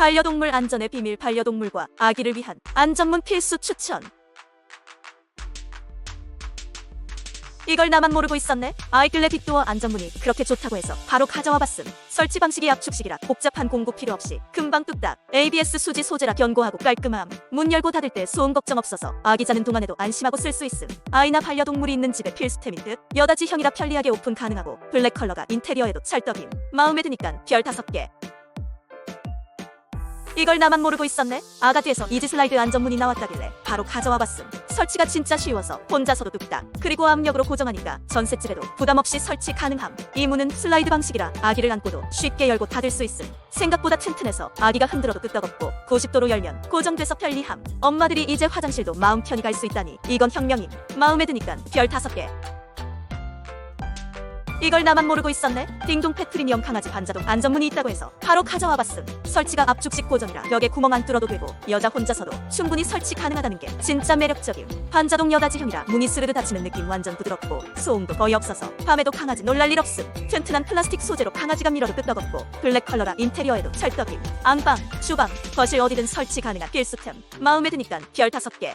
반려동물 안전의 비밀 반려동물과 아기를 위한 안전문 필수 추천. 이걸 나만 모르고 있었네. 아이클레 빅도어 안전문이 그렇게 좋다고 해서 바로 가져와 봤음. 설치 방식이 압축식이라 복잡한 공구 필요 없이 금방 뚝딱. ABS 수지 소재라 견고하고 깔끔함. 문 열고 닫을 때 소음 걱정 없어서 아기 자는 동안에도 안심하고 쓸 수 있음. 아이나 반려동물이 있는 집의 필수템인 듯. 여닫이형이라 편리하게 오픈 가능하고 블랙 컬러가 인테리어에도 찰떡임. 마음에 드니깐 별 다섯 개. 이걸 나만 모르고 있었네. 아가드에서 이지 슬라이드 안전문이 나왔다길래 바로 가져와 봤음. 설치가 진짜 쉬워서 혼자서도 뚝딱. 그리고 압력으로 고정하니까 전셋집에도 부담 없이 설치 가능함. 이 문은 슬라이드 방식이라 아기를 안고도 쉽게 열고 닫을 수 있음. 생각보다 튼튼해서 아기가 흔들어도 끄떡없고 90도로 열면 고정돼서 편리함. 엄마들이 이제 화장실도 마음 편히 갈 수 있다니 이건 혁명임. 마음에 드니까 별 다섯 개. 이걸 나만 모르고 있었네. 딩동 패트리니엄 강아지 반자동 안전문이 있다고 해서 바로 가져와 봤음. 설치가 압축식 고정이라 벽에 구멍 안 뚫어도 되고 여자 혼자서도 충분히 설치 가능하다는 게 진짜 매력적임. 반자동 여닫이형이라 문이 스르르 닫히는 느낌 완전 부드럽고 소음도 거의 없어서 밤에도 강아지 놀랄 일 없음. 튼튼한 플라스틱 소재로 강아지가 밀어도 끄떡없고 블랙 컬러라 인테리어에도 찰떡임. 안방, 주방, 거실 어디든 설치 가능한 필수템. 마음에 드니까 별 다섯 개.